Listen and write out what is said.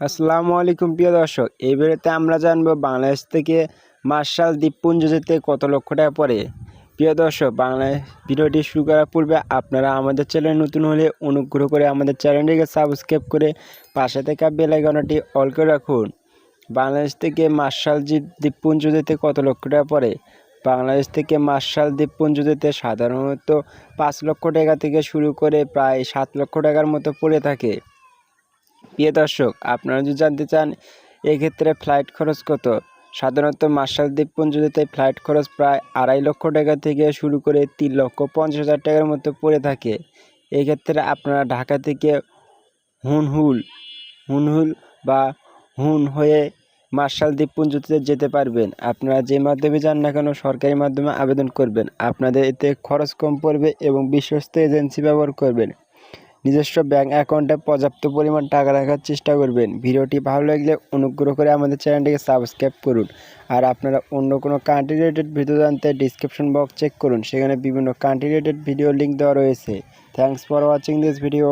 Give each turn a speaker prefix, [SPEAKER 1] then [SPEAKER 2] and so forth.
[SPEAKER 1] আসসালামু আলাইকুম, প্রিয় দর্শক। এই ভিডিওতে আমরা জানব বাংলাদেশ থেকে মার্শাল দ্বীপপুঞ্জ যেতে কত লক্ষ টাকা পড়ে। প্রিয় দর্শক, বাংলাদেশ ভিডিওটি শুরু করার পূর্বে আপনারা আমাদের চ্যানেল নতুন হলে অনুগ্রহ করে আমাদের চ্যানেলটিকে সাবস্ক্রাইব করে পাশে থাকা বেল আইকনটি অল করে রাখুন। বাংলাদেশ থেকে মার্শাল দ্বীপপুঞ্জ যেতে কত লক্ষ টাকা পড়ে? বাংলাদেশ থেকে মার্শাল দ্বীপপুঞ্জ যেতে সাধারণত পাঁচ লক্ষ টাকা থেকে শুরু করে প্রায় সাত লক্ষ টাকার মতো পড়ে থাকে। প্রিয় দর্শক, আপনারা যদি জানতে চান এক্ষেত্রে ফ্লাইট খরচ কত, সাধারণত মার্শাল দ্বীপপুঞ্জতে ফ্লাইট খরচ প্রায় আড়াই লক্ষ টাকা থেকে শুরু করে তিন লক্ষ পঞ্চাশ হাজার টাকার মতো পড়ে থাকে। এক্ষেত্রে আপনারা ঢাকা থেকে হুনহুল হুনহুল বা হুন হয়ে মার্শাল দ্বীপপুঞ্জতে যেতে পারবেন। আপনারা যে মাধ্যমে যান না কেন, সরকারি মাধ্যমে আবেদন করবেন। আপনাদের এতে খরচ কম পড়বে এবং বিশ্বস্ত এজেন্সি ব্যবহার করবেন। নিজস্ব ব্যাঙ্ক অ্যাকাউন্টে পর্যাপ্ত পরিমাণ টাকা রাখার চেষ্টা করবেন। ভিডিওটি ভালো লাগলে অনুগ্রহ করে আমাদের চ্যানেলটিকে সাবস্ক্রাইব করুন। আর আপনারা অন্য কোনো কান্ট্রি রিলেটেড ভিডিও জানতে ডিসক্রিপশন বক্স চেক করুন। সেখানে বিভিন্ন কান্ট্রি রিলেটেড ভিডিও লিঙ্ক দেওয়া রয়েছে। Thanks for watching this video